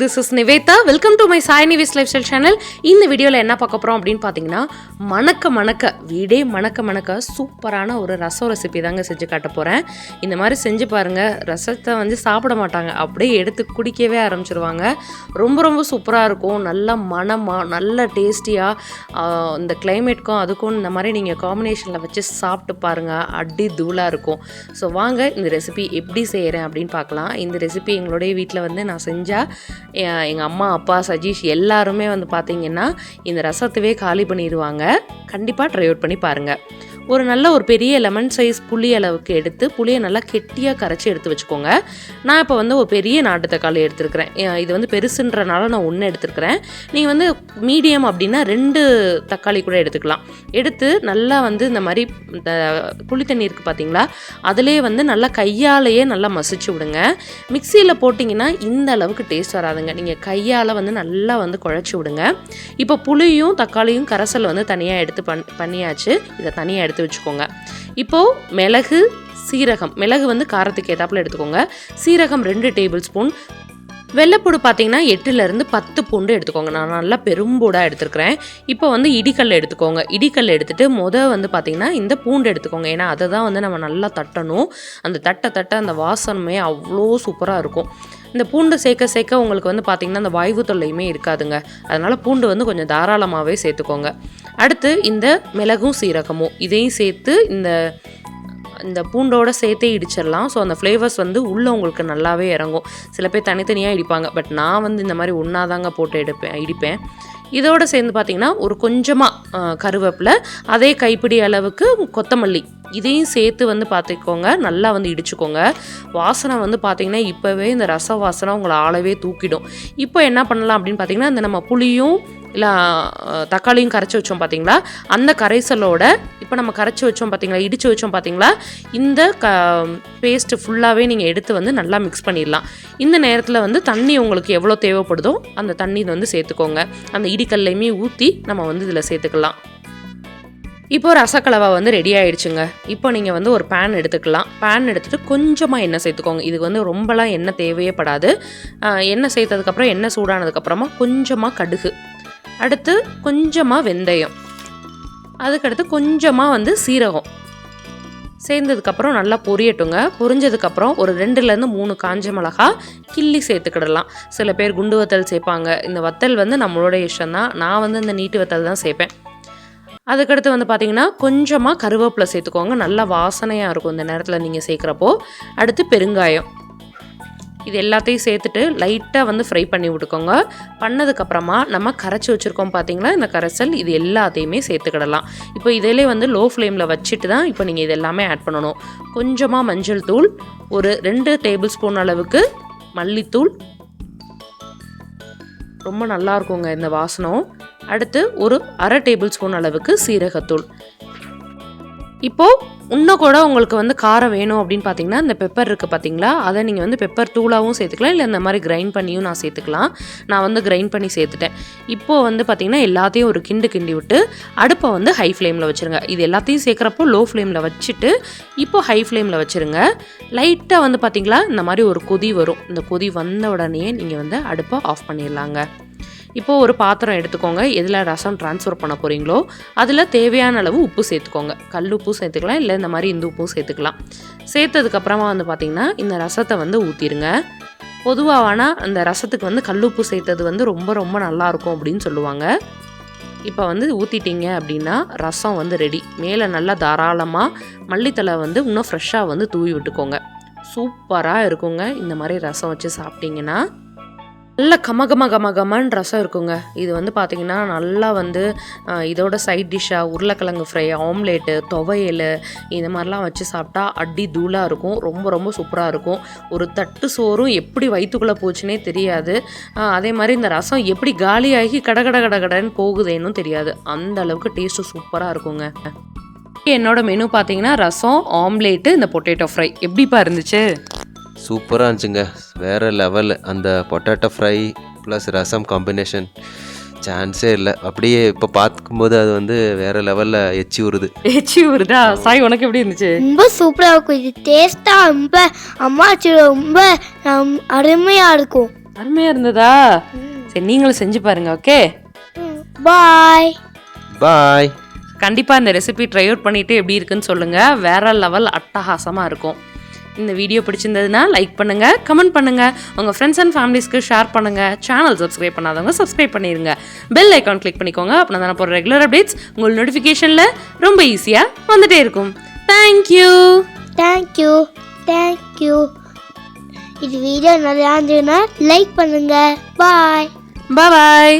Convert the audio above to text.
This is Nivetha welcome to my Sai Nivis lifestyle channel இந்த வீடியோவில் என்ன பார்க்க போகிறோம் அப்படின்னு பார்த்தீங்கன்னா மணக்க மணக்க வீடே மணக்க மணக்க சூப்பரான ஒரு ரசம் ரெசிபி தாங்க செஞ்சு காட்ட போகிறேன் இந்த மாதிரி செஞ்சு பாருங்கள் ரசத்தை வந்து சாப்பிட மாட்டாங்க. அப்படியே எடுத்து குடிக்கவே ஆரம்பிச்சிருவாங்க. ரொம்ப ரொம்ப சூப்பராக இருக்கும். நல்ல மணமாக நல்ல டேஸ்டியாக இந்த கிளைமேட்க்கும் அதுக்கும் இந்த மாதிரி நீங்கள் காம்பினேஷனில் வச்சு சாப்பிட்டு பாருங்கள் அடி தூளாக இருக்கும். ஸோ வாங்க இந்த ரெசிபி எப்படி செய்கிறேன் அப்படின்னு பார்க்கலாம். இந்த ரெசிபி எங்களுடைய வீட்டில் வந்து நான் செஞ்சால் எங்கள் அம்மா அப்பா சஜீஷ் எல்லாருமே வந்து பார்த்தீங்கன்னா இந்த ரசத்தவே காலி பண்ணிடுவாங்க கண்டிப்பாக ட்ரை அவுட் பண்ணி பாருங்கள் ஒரு நல்ல ஒரு பெரிய லெமன் சைஸ் புளி அளவுக்கு எடுத்து புளியை நல்லா கெட்டியாக கரைச்சி எடுத்து வச்சுக்கோங்க. நான் இப்போ வந்து ஒரு பெரிய நாட்டு தக்காளி எடுத்துருக்கிறேன். இது வந்து பெருசுன்றனால நான் ஒன்று எடுத்துருக்கிறேன். நீங்கள் வந்து மீடியம் அப்படின்னா ரெண்டு தக்காளி கூட எடுத்துக்கலாம். எடுத்து நல்லா வந்து இந்த மாதிரி இந்த புளி தண்ணி இருக்குது பார்த்தீங்களா அதிலே வந்து நல்லா கையாலேயே நல்லா மசிச்சு விடுங்க. மிக்சியில் போட்டிங்கன்னா இந்த அளவுக்கு டேஸ்ட் வராதுங்க. நீங்கள் கையால் வந்து நல்லா வந்து குழச்சி விடுங்க. இப்போ புளியும் தக்காளியும் கரைசல் வந்து தனியாக எடுத்து பண் பண்ணியாச்சு. இதை தனியாக எடுத்து வச்சுக்கோங்க. இப்போது மிளகு சீரகம் மிளகு வந்து காரத்துக்கு ஏற்றாப்புல எடுத்துக்கோங்க. சீரகம் ரெண்டு டேபிள் ஸ்பூன். வெள்ளைப்பூடு பார்த்தீங்கன்னா எட்டுலேருந்து பத்து பூண்டு எடுத்துக்கோங்க. நான் நல்லா பெரும்பூடாக எடுத்துருக்கிறேன். இப்போ வந்து இடிக்கல் எடுத்துக்கோங்க. இடிக்கல் எடுத்துட்டு மொதல் வந்து பார்த்தீங்கன்னா இந்த பூண்டு எடுத்துக்கோங்க. ஏன்னா அதை தான் வந்து நம்ம நல்லா தட்டணும். அந்த தட்ட தட்ட அந்த வாசனமே அவ்வளோ சூப்பராக இருக்கும். இந்த பூண்டு சேர்க்க சேர்க்க உங்களுக்கு வந்து பார்த்திங்கன்னா அந்த வாய்வு தொல்லையுமே இருக்காதுங்க. அதனால் பூண்டு வந்து கொஞ்சம் தாராளமாகவே சேர்த்துக்கோங்க. அடுத்து இந்த மிளகும் சீரகமும். இதையும் சேர்த்து இந்த இந்த பூண்டோட சேர்த்தே இடிச்சிடலாம். ஸோ அந்த ஃப்ளேவர்ஸ் வந்து உள்ளே உங்களுக்கு நல்லாவே இறங்கும். சில பேர் தனித்தனியாக இடிப்பாங்க. பட் நான் வந்து இந்த மாதிரி ஒன்றாதாங்க போட்டு எடுப்பேன் இடிப்பேன். இதோட சேர்ந்து பார்த்திங்கன்னா ஒரு கொஞ்சமாக கருவேப்பிலை அதே கைப்பிடி அளவுக்கு கொத்தமல்லி. இதையும் சேர்த்து வந்து பார்த்துக்கோங்க. நல்லா வந்து இடிச்சுக்கோங்க. வாசனை வந்து பார்த்தீங்கன்னா இப்போவே இந்த ரச வாசனை உங்களை ஆளவே தூக்கிடும். இப்போ என்ன பண்ணலாம் அப்படின்னு பார்த்தீங்கன்னா இந்த நம்ம புளியும் இல்லை தக்காளியும் கரைச்சி வச்சோம் பார்த்தீங்களா? அந்த கரைசலோட இப்போ நம்ம கரைச்சி வச்சோம் பார்த்தீங்களா? இடித்து வச்சோம் பார்த்தீங்களா? இந்த க பேஸ்ட்டு ஃபுல்லாகவே நீங்கள் எடுத்து வந்து நல்லா மிக்ஸ் பண்ணிடலாம். இந்த நேரத்தில் வந்து தண்ணி உங்களுக்கு எவ்வளோ தேவைப்படுதோ அந்த தண்ணி வந்து சேர்த்துக்கோங்க. அந்த இடிக்கல்லையுமே ஊற்றி நம்ம வந்து இதில் சேர்த்துக்கலாம். இப்போ ரசக்கலவா வந்து ரெடி ஆயிடுச்சுங்க. இப்போ நீங்கள் வந்து ஒரு பேன் எடுத்துக்கலாம். பேன் எடுத்துகிட்டு கொஞ்சமாக எண்ணெய் சேர்த்துக்கோங்க. இதுக்கு வந்து ரொம்பலாம் எண்ணெய் தேவையே படாது. எண்ணெய் சேர்த்ததுக்கப்புறம் எண்ணெய் சூடானதுக்கப்புறமா கொஞ்சமாக கடுகு. அடுத்து கொஞ்சமாக வெந்தயம். அதுக்கடுத்து கொஞ்சமாக வந்து சீரகம். சேர்ந்ததுக்கப்புறம் நல்லா பொரியட்டுங்க. பொரிஞ்சதுக்கப்புறம் ஒரு ரெண்டுலேருந்து மூணு காஞ்ச மிளகா கிள்ளி சேர்த்துக்கிடலாம். சில பேர் குண்டு வத்தல் சேர்ப்பாங்க. இந்த வத்தல் வந்து நம்மளோட இஷ்டம் தான் நான் வந்து இந்த நீட்டு வத்தல் தான் சேர்ப்பேன். அதுக்கடுத்து வந்து பார்த்தீங்கன்னா கொஞ்சமாக கருவேப்பிலை சேர்த்துக்கோங்க. நல்லா வாசனையாக இருக்கும் இந்த நேரத்தில் நீங்கள் சேர்க்குறப்போ. அடுத்து பெருங்காயம். இது எல்லாத்தையும் சேர்த்துட்டு லைட்டாக வந்து ஃப்ரை பண்ணி விட்டுக்கோங்க. பண்ணதுக்கப்புறமா நம்ம கரைச்சி வச்சுருக்கோம் பார்த்தீங்களா இந்த கரைசல் இது எல்லாத்தையுமே சேர்த்துக்கிடலாம். இப்போ இதிலே வந்து லோ ஃப்ளேமில் வச்சுட்டு தான் இப்போ நீங்கள் இது எல்லாமே ஆட் பண்ணணும். கொஞ்சமாக மஞ்சள் தூள் ஒரு ரெண்டு டேபிள் ஸ்பூன் அளவுக்கு மல்லித்தூள். ரொம்ப நல்லா இருக்குங்க இந்த வாசனம். அடுத்து ஒரு அரை டேபிள் ஸ்பூன் அளவுக்கு சீரகத்தூள். இப்போது இன்னும் கூட உங்களுக்கு வந்து காரம் வேணும் அப்படின்னு பார்த்தீங்கன்னா இந்த பெப்பர் இருக்குது பார்த்தீங்களா அதை நீங்கள் வந்து பெப்பர் தூளாகவும் சேர்த்துக்கலாம். இல்லை இந்த மாதிரி கிரைண்ட் பண்ணியும் நான் சேர்த்துக்கலாம். நான் வந்து கிரைண்ட் பண்ணி சேர்த்துட்டேன். இப்போது வந்து பார்த்திங்கன்னா எல்லாத்தையும் ஒரு கிண்டு கிண்டி விட்டு அடுப்பை வந்து ஹை ஃப்ளேமில் வச்சுருங்க. இது எல்லாத்தையும் சேர்க்குறப்போ லோ ஃப்ளேமில் வச்சுட்டு இப்போது ஹை ஃப்ளேமில் வச்சுருங்க. லைட்டாக வந்து பார்த்திங்களா இந்த மாதிரி ஒரு கொதி வரும். இந்த கொதி வந்த உடனே நீங்கள் வந்து அடுப்பை ஆஃப் பண்ணிடலாங்க. இப்போது ஒரு பாத்திரம் எடுத்துக்கோங்க. எதில் ரசம் ட்ரான்ஸ்ஃபர் பண்ண போகிறீங்களோ அதில் தேவையான அளவு உப்பு சேர்த்துக்கோங்க. கல் உப்பு சேர்த்துக்கலாம் இல்லை இந்த மாதிரி இந்த உப்பும் சேர்த்துக்கலாம். சேர்த்ததுக்கப்புறமா வந்து பார்த்திங்கன்னா இந்த ரசத்தை வந்து ஊற்றிடுங்க பொதுவாக ஆனால் அந்த ரசத்துக்கு வந்து கல்லுப்பு சேர்த்தது வந்து ரொம்ப ரொம்ப நல்லாயிருக்கும் அப்படின்னு சொல்லுவாங்க. இப்போ வந்து ஊற்றிட்டீங்க அப்படின்னா ரசம் வந்து ரெடி மேலே நல்லா தாராளமாக மல்லித்தலை வந்து இன்னும் ஃப்ரெஷ்ஷாக வந்து தூவி விட்டுக்கோங்க. சூப்பராக இருக்குங்க. இந்த மாதிரி ரசம் வச்சு சாப்பிட்டிங்கன்னா. நல்ல கமகம கமகமன்னு ரசம் இருக்குங்க. இது வந்து பார்த்தீங்கன்னா நல்லா வந்து இதோட சைட் டிஷ்ஷாக உருளைக்கிழங்கு ஃப்ரை ஆம்லேட்டு துவையல் இந்த மாதிரிலாம் வச்சு சாப்பிட்டா அடி தூளாக இருக்கும். ரொம்ப ரொம்ப சூப்பராக இருக்கும். ஒரு தட்டு சோறும் எப்படி வயிற்றுக்குள்ளே போச்சுனே தெரியாது. அதே மாதிரி இந்த ரசம் எப்படி காலியாகி கட கட கட கடன்னு போகுதேன்னு தெரியாது. அந்த அளவுக்கு டேஸ்ட்டு சூப்பராக இருக்குங்க. என்னோட மெனு பார்த்தீங்கன்னா ரசம் ஆம்லேட்டு இந்த பொட்டேட்டோ ஃப்ரை எப்படிப்பா இருந்துச்சு? சூப்பராக இருந்துச்சுங்க. வேறு லெவல் அந்த பொட்டேட்டோ ஃப்ரை ப்ளஸ் ரசம் காம்பினேஷன் சான்ஸே இல்லை. அப்படியே இப்போ பார்க்கும்போது அது வந்து வேறு லெவலில் எச்சி வருது ஏச்சி வருதா சாய் உனக்கு எப்படி இருந்துச்சு? ரொம்ப சூப்பராக இருக்கும். இது டேஸ்ட்டாக ரொம்ப அம்மாச்சி ரொம்ப அருமையாக இருக்கும். அருமையாக இருந்ததா? சரி நீங்களும் செஞ்சு பாருங்க ஓகே? பாய் பாய் கண்டிப்பாக இந்த ரெசிபி ட்ரை அவுட் பண்ணிவிட்டு எப்படி இருக்குன்னு சொல்லுங்கள் வேற லெவல் அட்டகாசமாக இருக்கும். இந்த வீடியோ பிடிச்சிருந்ததுன்னா லைக் பண்ணுங்கள் கமெண்ட் பண்ணுங்கள் உங்கள் ஃப்ரெண்ட்ஸ் அண்ட் ஃபேமிலிஸ்க்கு ஷேர் பண்ணுங்கள் சேனல் சப்ஸ்கிரைப் பண்ணாதவங்க சப்ஸ்கிரைப் பண்ணிடுங்க பெல் ஐக்கான் கிளிக் பண்ணிக்கோங்க அப்படின்னா தான் போகிற ரெகுலர் அப்டேட்ஸ் உங்கள் நோட்டிஃபிகேஷனில் ரொம்ப ஈஸியாக வந்துட்டே இருக்கும். Thank you thank you thank you இது வீடியோ நல்லா இருந்ததுன்னா லைக் பண்ணுங்க. பாய் பாய்